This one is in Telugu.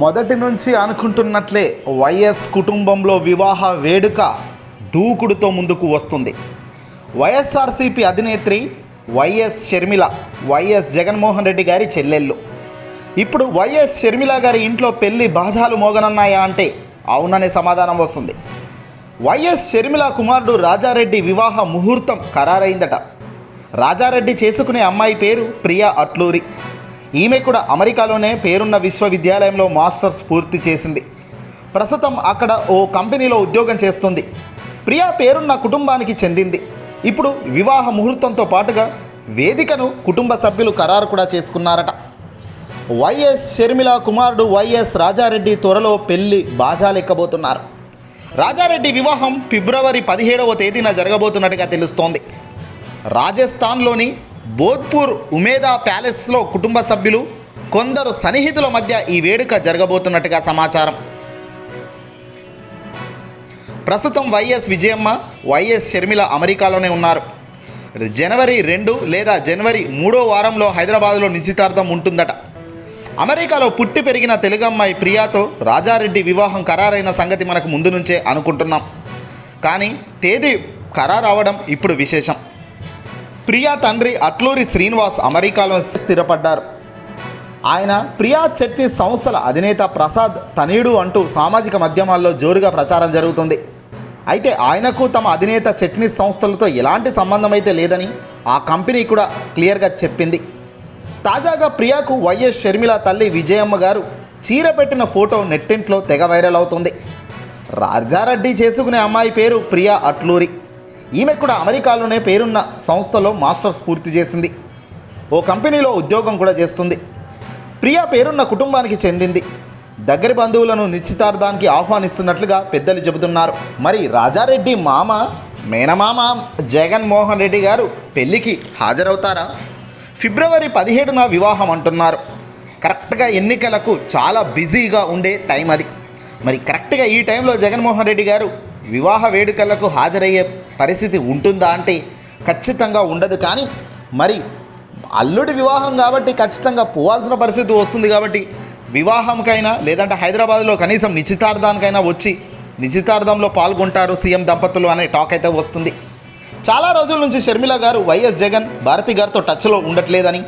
మొదటి నుంచి అనుకుంటున్నట్లే వైఎస్ కుటుంబంలో వివాహ వేడుక దూకుడుతో ముందుకు వస్తుంది. వైఎస్ఆర్సీపీ అధినేత్రి వైఎస్ షర్మిల వైఎస్ జగన్మోహన్ రెడ్డి గారి చెల్లెళ్ళు. ఇప్పుడు వైఎస్ షర్మిల గారి ఇంట్లో పెళ్ళి బాజాలు మోగనున్నాయా అంటే అవుననే సమాధానం వస్తుంది. వైఎస్ షర్మిల కుమారుడు రాజారెడ్డి వివాహ ముహూర్తం ఖరారైందట. రాజారెడ్డి చేసుకునే అమ్మాయి పేరు ప్రియా అట్లూరి. ఈమె కూడా అమెరికాలోనే పేరున్న విశ్వవిద్యాలయంలో మాస్టర్స్ పూర్తి చేసింది. ప్రస్తుతం అక్కడ ఓ కంపెనీలో ఉద్యోగం చేస్తుంది. ప్రియా పేరున్న కుటుంబానికి చెందింది. ఇప్పుడు వివాహ ముహూర్తంతో పాటుగా వేదికను కుటుంబ సభ్యులు ఖరారు కూడా చేసుకున్నారట. వైఎస్ షర్మిల కుమారుడు వైఎస్ రాజారెడ్డి త్వరలో పెళ్ళి బాజాలెక్కబోతున్నారు. రాజారెడ్డి వివాహం ఫిబ్రవరి పదిహేడవ తేదీన జరగబోతున్నట్టుగా తెలుస్తోంది. రాజస్థాన్లోని బోధ్పూర్ ఉమేదా ప్యాలెస్లో కుటుంబ సభ్యులు కొందరు సన్నిహితుల మధ్య ఈ వేడుక జరగబోతున్నట్టుగా సమాచారం. ప్రస్తుతం వైఎస్ విజయమ్మ వైఎస్ షర్మిల అమెరికాలోనే ఉన్నారు. జనవరి రెండు లేదా జనవరి మూడో వారంలో హైదరాబాద్లో నిశ్చితార్థం ఉంటుందట. అమెరికాలో పుట్టి పెరిగిన తెలుగమ్మాయి ప్రియాతో రాజారెడ్డి వివాహం ఖరారైన సంగతి మనకు ముందు నుంచే అనుకుంటున్నాం. కానీ తేదీ ఖరారు అవడం ఇప్పుడు విశేషం. ప్రియా తండ్రి అట్లూరి శ్రీనివాస్ అమెరికాలో స్థిరపడ్డారు. ఆయన ప్రియా చట్నీ సంస్థల అధినేత ప్రసాద్ తనయుడు అంటూ సామాజిక మాధ్యమాల్లో జోరుగా ప్రచారం జరుగుతుంది. అయితే ఆయనకు తమ అధినేత చట్నీ సంస్థలతో ఎలాంటి సంబంధం అయితే లేదని ఆ కంపెనీ కూడా క్లియర్గా చెప్పింది. తాజాగా ప్రియాకు వైఎస్ షర్మిల తల్లి విజయమ్మ గారు చీర పెట్టిన ఫోటో నెట్టింట్లో తెగ వైరల్ అవుతుంది. రాజారెడ్డి చేసుకునే అమ్మాయి పేరు ప్రియా అట్లూరి. ఈమె కూడా అమెరికాలోనే పేరున్న సంస్థలో మాస్టర్స్ పూర్తి చేసింది. ఓ కంపెనీలో ఉద్యోగం కూడా చేస్తుంది. ప్రియా పేరున్న కుటుంబానికి చెందింది. దగ్గరి బంధువులను నిశ్చితార్థానికి ఆహ్వానిస్తున్నట్లుగా పెద్దలు చెబుతున్నారు. మరి రాజారెడ్డి మామ మేనమామ జగన్మోహన్ రెడ్డి గారు పెళ్ళికి హాజరవుతారా? ఫిబ్రవరి పదిహేడున వివాహం అంటున్నారు. కరెక్ట్గా ఎన్నికలకు చాలా బిజీగా ఉండే టైం అది. మరి కరెక్ట్గా ఈ టైంలో జగన్మోహన్ రెడ్డి గారు వివాహ వేడుకలకు హాజరయ్యే పరిస్థితి ఉంటుందా అంటే ఖచ్చితంగా ఉండదు. కానీ మరి అల్లుడి వివాహం కాబట్టి ఖచ్చితంగా పోవాల్సిన పరిస్థితి వస్తుంది కాబట్టి వివాహంకైనా లేదంటే హైదరాబాద్లో కనీసం నిశ్చితార్థానికైనా వచ్చి నిశ్చితార్థంలో పాల్గొంటారు సీఎం దంపతులు అనే టాక్ అయితే వస్తుంది. చాలా రోజుల నుంచి షర్మిల గారు వైఎస్ జగన్ భారతి గారితో టచ్లో ఉండట్లేదని